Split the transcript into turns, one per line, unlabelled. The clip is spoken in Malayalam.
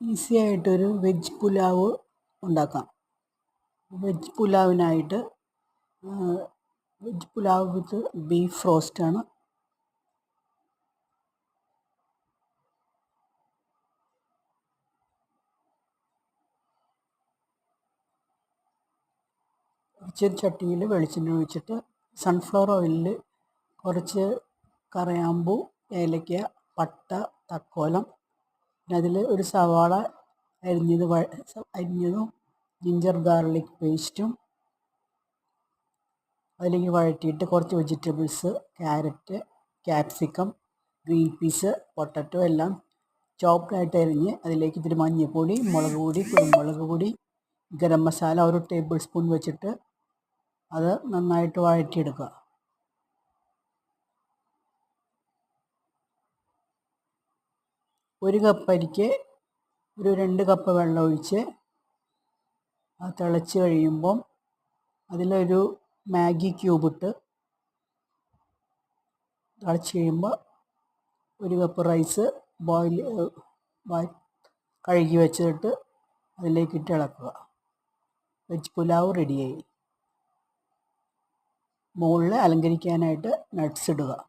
ഈസി ആയിട്ടൊരു വെജ് പുലാവ് ഉണ്ടാക്കാം. വെജ് പുലാവിനായിട്ട് വെജ് പുലാവ് വിത്ത് ബീഫ് റോസ്റ്റാണ് ചെറു ചട്ടിയിൽ വെളിച്ചെണ്ണ ഒഴിച്ചിട്ട് സൺഫ്ലവർ ഓയിലിൽ കുറച്ച് കറയാമ്പൂ ഏലയ്ക്ക പട്ട തക്കോലം അതിൽ ഒരു സവാള അരിഞ്ഞത് അരിഞ്ഞതും ജിഞ്ചർ ഗാർലിക് പേസ്റ്റും അതിലേക്ക് വഴറ്റിയിട്ട് കുറച്ച് vegetables carrot capsicum green peas potato എല്ലാം ചോപ്ഡായിട്ട് അരിഞ്ഞ് അതിലേക്ക് ഇത്തിരി മഞ്ഞൾപ്പൊടി മുളക് പൊടി കുരുമുളക് പൊടി ഗരം മസാല ഒരു ടേബിൾ സ്പൂൺ വെച്ചിട്ട് അത് നന്നായിട്ട് വഴറ്റിയെടുക്കുക. ഒരു കപ്പ് അരിക്ക് ഒരു രണ്ട് കപ്പ് വെള്ളം ഒഴിച്ച് അത് തിളച്ച് കഴിയുമ്പം അതിലൊരു മാഗി ക്യൂബ് ഇട്ട് തിളച്ച് കഴിയുമ്പോൾ ഒരു കപ്പ് റൈസ് ബോയിൽ കഴുകി വെച്ചിട്ട് അതിലേക്ക് ഇട്ട് ഇളക്കുക. വെജ് പുലാവ് റെഡിയായി മുകളിൽ അലങ്കരിക്കാനായിട്ട് നട്ട്സ് ഇടുക.